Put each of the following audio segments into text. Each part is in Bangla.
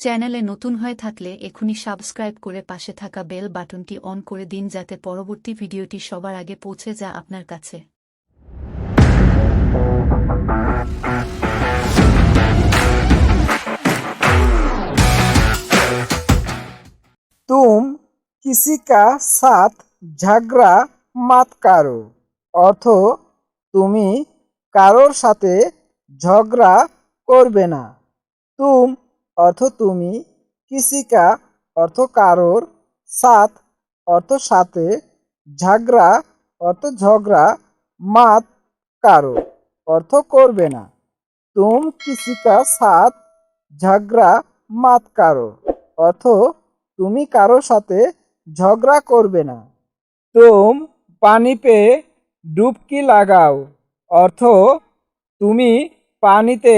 চ্যানেলে নতুন হয়ে থাকলে এখনই সাবস্ক্রাইব করে পাশে থাকা বেল বাটনটি অন করে দিন যাতে পরবর্তী ভিডিওটি সবার আগে পৌঁছে যা আপনার কাছে। তুম কিসি সাত ঝগড়া মাত কারও, অর্থ তুমি কারোর সাথে ঝগড়া করবে না। তুম অর্থ তুমি, কিসিকা অর্থ কারোর সাথ অর্থ সাথে, ঝগড়া অর্থ ঝগড়া, মাত কারও, অর্থ করবে না। তুম, কিসিকা সাথ ঝগড়া, মাত কারও, অর্থ তুমি কারও সাথে ঝগড়া করবে না। তুম পানি পে ডুবকি লাগাও, অর্থ তুমি পানিতে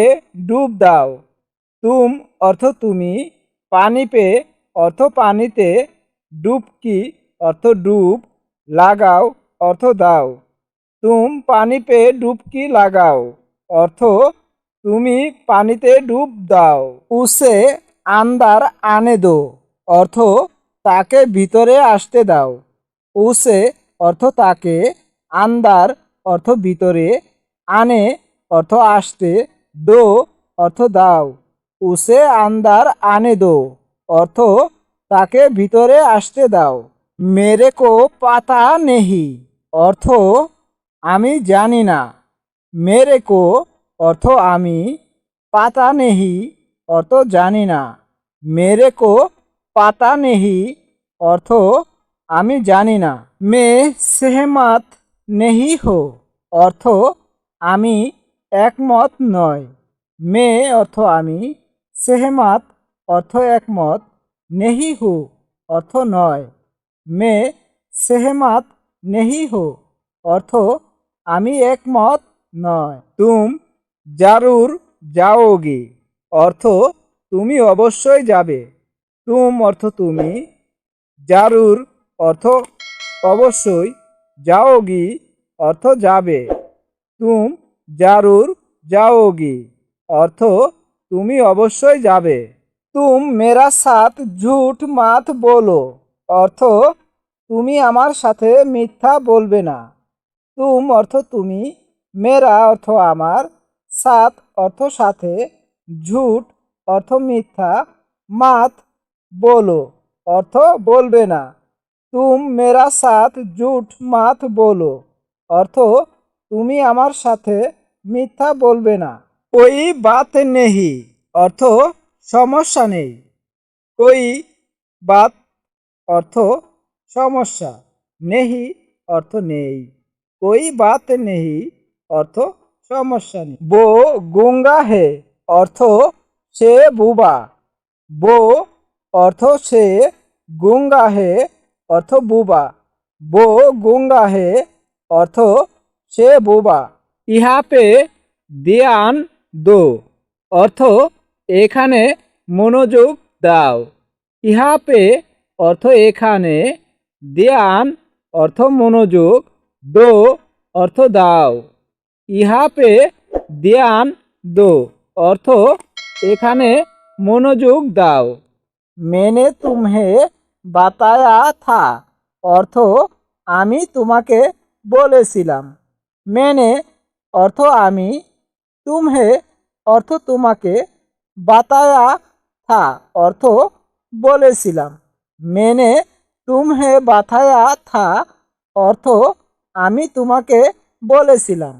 ডুব দাও। তুম অর্থ তুমি পানি পে অর্থ পানিতে ডুবকি অর্থ ডুব, লাগাও, অর্থ দাও। তুম পানি পে ডুবকি লাগাও, অর্থ তুমি পানিতে ডুব দাও। উসে আন্দার আনে দো, অর্থ তাকে ভিতরে আসতে দাও। উসে অর্থ তাকে, আন্দার অর্থ ভিতরে, আনে অর্থ আসতে, দো অর্থ দাও। উসে আন্দার আনে দো। অর্থ, তাকে ভিতরে আসতে দাও। মেরে কো পাতা নেহি। অর্থ, আমি জানি না। মেরে কো, অর্থ, আমি পাতা নেহি। অর্থ, জানি না। মেরে কো পাতা নেহি। অর্থ, আমি জানি না। মে সেহমত নেহি হো। অর্থ, আমি একমত নয়। মে, অর্থ, আমি সেহমত অর্থ একমত নেহি হো অর্থ নয়। মে, সেহমত নেহি হো অর্থ আমি একমত নয়। তুম, জারুর যাওগি অর্থ তুমি অবশ্যই যাবে। তুম অর্থ তুমি, জারুর অর্থ অবশ্যই যাওগি অর্থ যাবে। তুম, জারুর যাওগি অর্থ তুমি অবশ্যই যাবে। তুম মেরা সাথ ঝুট মাত বলো, অর্থ তুমি আমার সাথে মিথ্যা বলবে না। তুম অর্থ তুমি, মেরা অর্থ আমার, সাত অর্থ সাথে, ঝুট অর্থ মিথ্যা, মাত বলো, অর্থ বলবে না। তুম মেরা সাথ ঝুট মাত বলো, অর্থ তুমি আমার সাথে মিথ্যা বলবে না। ওই বাত নেহি অর্থ সমস্যা নেই কই বাত অর্থ সমস্যা নেহি অর্থ নেই কই বাত নেহি অর্থ সমস্যা নেই বো গুঙ্গা হে অর্থ সে বুবা বো অর্থ সে গুঙ্গা হে অর্থ বুবা বো গুঙ্গা হে অর্থ সে বুবা ইহা পে দিয়ান দো। অর্থ, এখানে মনোযোগ দাও। ইহা পে অর্থ এখানে। দেয়ান অর্থ মনোযোগ। দো, অর্থ দাও। ইহা পে দেয়ান দো, অর্থ এখানে মনোযোগ দাও। মেনে তুমহে বাতায়া থা। অর্থ, আমি তোমাকে বলেছিলাম। মেনে, অর্থ আমি তুমহে অর্থ তোমাকে বাতায়া থা অর্থ বলেছিলাম মেনে তুমহে বাতায়া থা অর্থ আমি তোমাকে বলেছিলাম